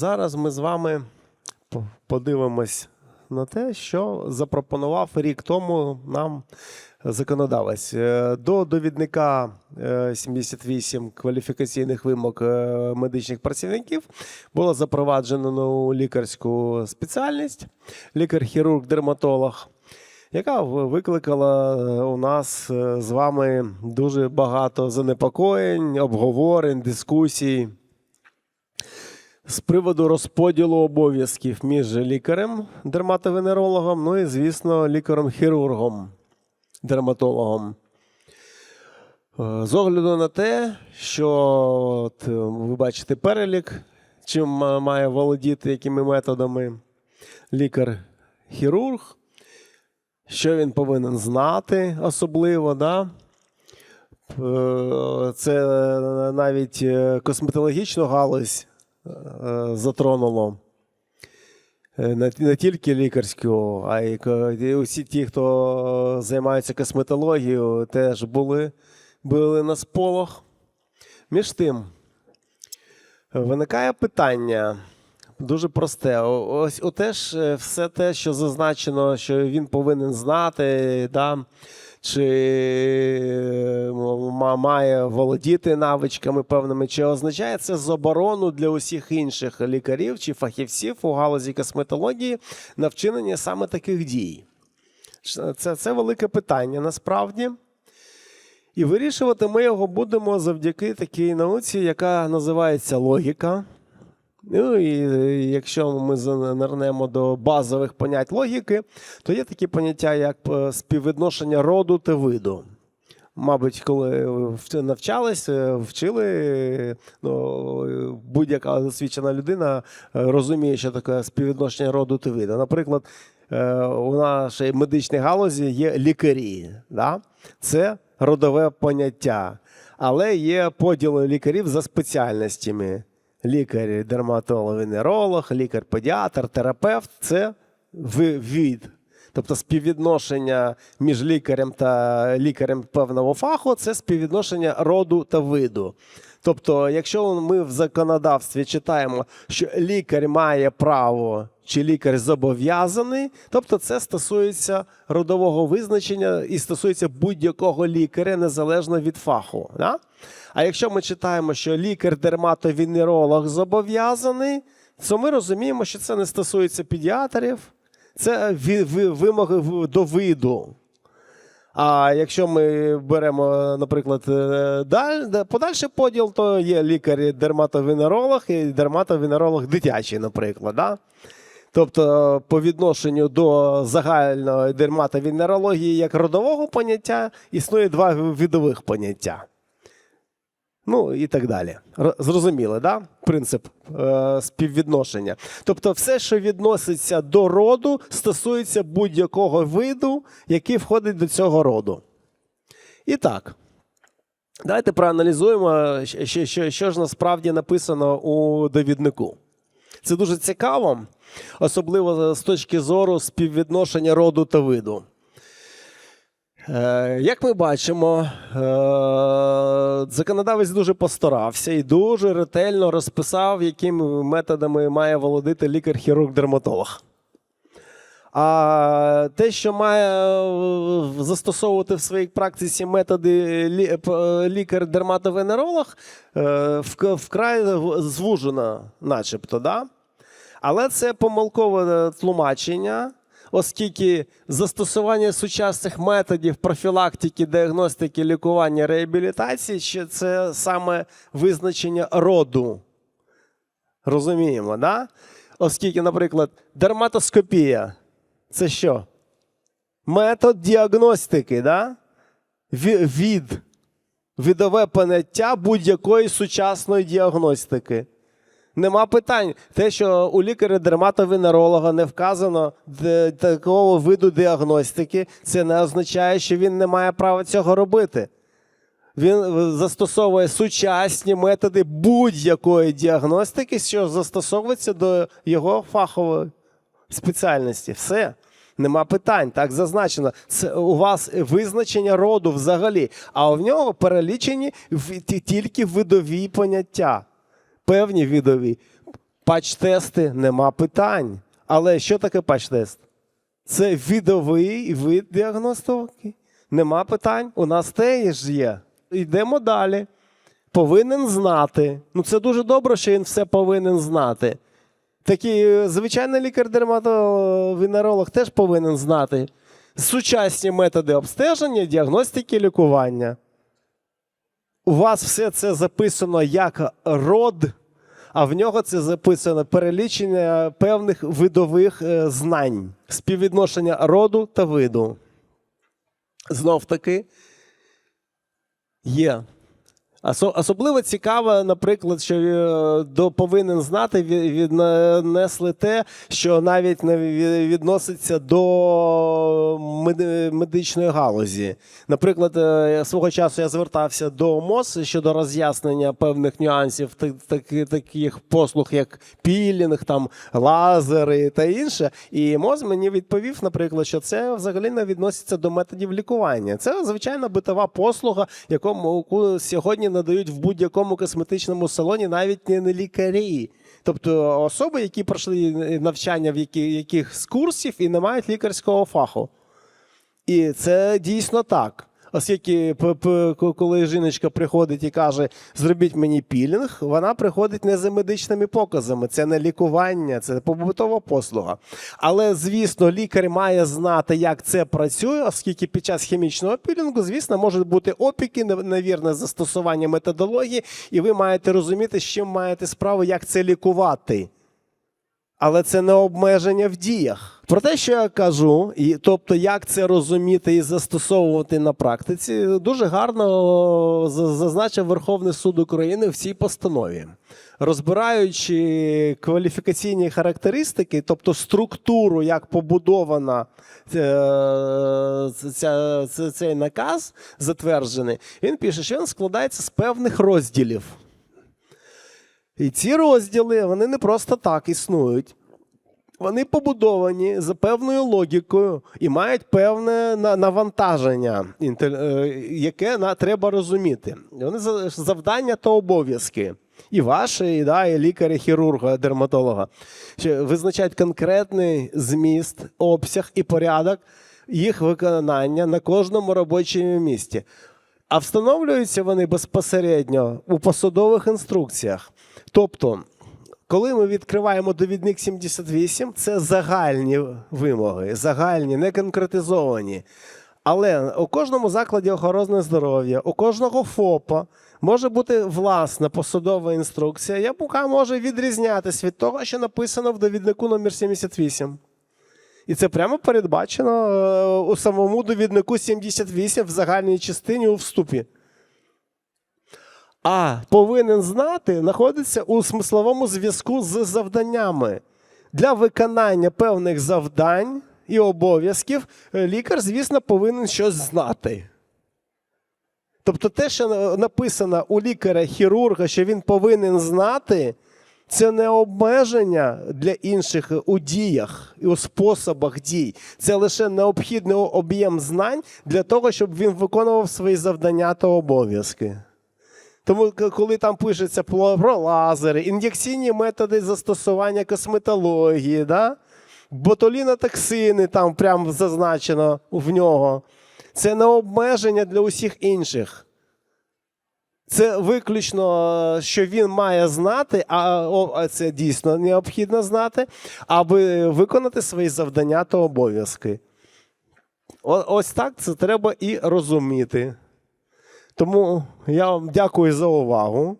Зараз ми з вами подивимось на те, що запропонував рік тому нам законодавець. Е, До довідника е, 78 кваліфікаційних вимог е, медичних працівників було запроваджено лікарську спеціальність лікар-хірург-дерматолог. Яка викликала е, у нас е, з вами дуже багато занепокоєнь, обговорень, дискусій з приводу розподілу обов'язків між лікарем, дерматовенерологом, ну і, звісно, лікарем-хірургом, дерматологом. Е, З огляду на те, що от, е, ви бачите перелік, чим має володіти, якими методами лікар-хірург, що він повинен знати особливо, да? Е, це навіть косметологічну галузь затронуло. Е, Не, тільки лікарську, а й усі ті, хто займаються косметологією, теж були, були на сполох. Між тим, виникає питання дуже просте. Ось отеж е, все те, що зазначено, що він повинен знати, да, чи має володіти навичками певними, чи означає це заборону для усіх інших лікарів чи фахівців у галузі косметології на вчинення саме таких дій? Це, це велике питання насправді. І вирішувати ми його будемо завдяки такій науці, яка називається логіка. Ну і е, якщо ми занирнемо до базових понять логіки, то є такі поняття, як е, співвідношення роду та виду. Мабуть, коли вч- навчались, е, вчили, е, ну, е, будь-яка досвідчена людина е, розуміє, що таке співвідношення роду та виду. Наприклад, е, у нашій медичній галузі є лікарі. Да? Це родове поняття. Але є поділи лікарів за спеціальностями. Лікар, дерматолог, венеролог, лікар-педіатр, терапевт це від. Тобто співвідношення між лікарем та лікарем певного фаху це співвідношення роду та виду. Тобто, якщо ми в законодавстві читаємо, що лікар має право чи лікар зобов'язаний, тобто це стосується родового визначення і стосується будь-якого лікаря незалежно від фаху. Да? А якщо ми читаємо, що лікар-дерматовенеролог зобов'язаний, то ми розуміємо, що це не стосується педіатрів, це вимоги до виду. А якщо ми беремо, наприклад, е, даль, подальший поділ, то є лікарі дерматовенеролог і дерматовенеролог дитячий, наприклад. Да? Тобто, по відношенню до загальної дерматовенерології як родового поняття існує два видових поняття. Ну і так далі. Зрозуміли, да? принцип е, співвідношення. Тобто, все, що відноситься до роду, стосується будь-якого виду, який входить до цього роду. І так. Давайте проаналізуємо, що, що, що ж насправді написано у довіднику. Це дуже цікаво, особливо з точки зору співвідношення роду та виду. Е, Як ми бачимо, е, законодавець дуже постарався і дуже ретельно розписав, якими методами має володити лікар-хірург-дерматолог. А те, що має е, застосовувати в своїй практиці методи лікар-дерматовенеролог, вкрай звужено, начебто. Да? Але це помилкове тлумачення, оскільки застосування сучасних методів профілактики, діагностики, лікування, реабілітації ще це саме визначення роду. Розуміємо, да? Оскільки, наприклад, дерматоскопія це що? Метод діагностики, да? Від видове поняття будь-якої сучасної діагностики. Нема питань. Те, що у лікаря-дерматовенеролога не вказано такого виду діагностики, це не означає, що він не має права цього робити. Він е, застосовує сучасні методи будь-якої діагностики, що застосовується до його фахової спеціальності. Все. Нема питань, так зазначено. Це у вас визначення роду взагалі, а в нього перелічені тільки видові поняття. Певні видові. Патч-тести нема питань. Але що таке патч-тест? Це відовий вид діагностики. Нема питань. У нас теж є. Йдемо далі. Повинен знати. Ну, це дуже добре, що він все повинен знати. Такий е, звичайний лікар-дерматовенеролог теж повинен знати сучасні методи обстеження, діагностики, лікування. У вас все це записано як род, а в нього це записано перелічення певних видових е, знань, співвідношення роду та виду. Знов таки є. Осо- Особливо цікаво, наприклад, що е, до повинен знати ві- віднесли те, що навіть не відноситься до медичної галузі. Наприклад, е, свого часу я звертався до МОЗ щодо роз'яснення певних нюансів так- так- таких послуг, як пілінг, там лазери та інше. І МОЗ мені відповів, наприклад, що це взагалі не відноситься до методів лікування. Це звичайна битова послуга, якому сьогодні надають в будь-якому косметичному салоні, навіть не лікарі. Тобто особи, які пройшли навчання в якихось курсів і не мають лікарського фаху. І це дійсно так. Оскільки коли жіночка приходить і каже, зробіть мені пілінг, вона приходить не за медичними показами, це не лікування, це побутова послуга. Але, звісно, лікар має знати, як це працює, оскільки під час хімічного пілінгу, звісно, можуть бути опіки, невірне застосування методології, і ви маєте розуміти, з чим маєте справу, як це лікувати. Але це не обмеження в діях. Про те, що я кажу, і тобто, як це розуміти і застосовувати на практиці, дуже гарно зазначив Верховний суд України в цій постанові. Розбираючи кваліфікаційні характеристики, тобто структуру, як побудована е, ця, цей наказ затверджений, він пише, що він складається з певних розділів. І ці розділи вони не просто так існують. Вони побудовані за певною логікою і мають певне навантаження, е, яке треба розуміти. Вони за- завдання та обов'язки. І ваші, і, да, і лікаря, хірурга, дерматолога, що визначають конкретний зміст, обсяг і порядок їх виконання на кожному робочому місці. А встановлюються вони безпосередньо у посадових інструкціях. Тобто, коли ми відкриваємо довідник 78, це загальні вимоги, загальні, не конкретизовані. Але у кожному закладі охорони здоров'я, у кожного ФОПа може бути власна посадова інструкція, яка може відрізнятися від того, що написано в довіднику номер 78. І це прямо передбачено е, у самому довіднику 78 в загальній частині у вступі. А повинен знати, знаходиться у смисловому зв'язку з завданнями. Для виконання певних завдань і обов'язків е, лікар, звісно, повинен щось знати. Тобто те, що написано у лікаря-хірурга, що він повинен знати, це не обмеження для інших у діях і у способах дій. Це лише необхідний об'єм знань для того, щоб він виконував свої завдання та обов'язки. Тому, коли там пишеться про лазери, ін'єкційні методи застосування косметології, да? ботулінотоксини там прямо зазначено в нього, це не обмеження для усіх інших. Це виключно, е, що він має знати, а це дійсно необхідно знати, аби виконати свої завдання та обов'язки. Ось так це треба і розуміти. Тому я вам дякую за увагу.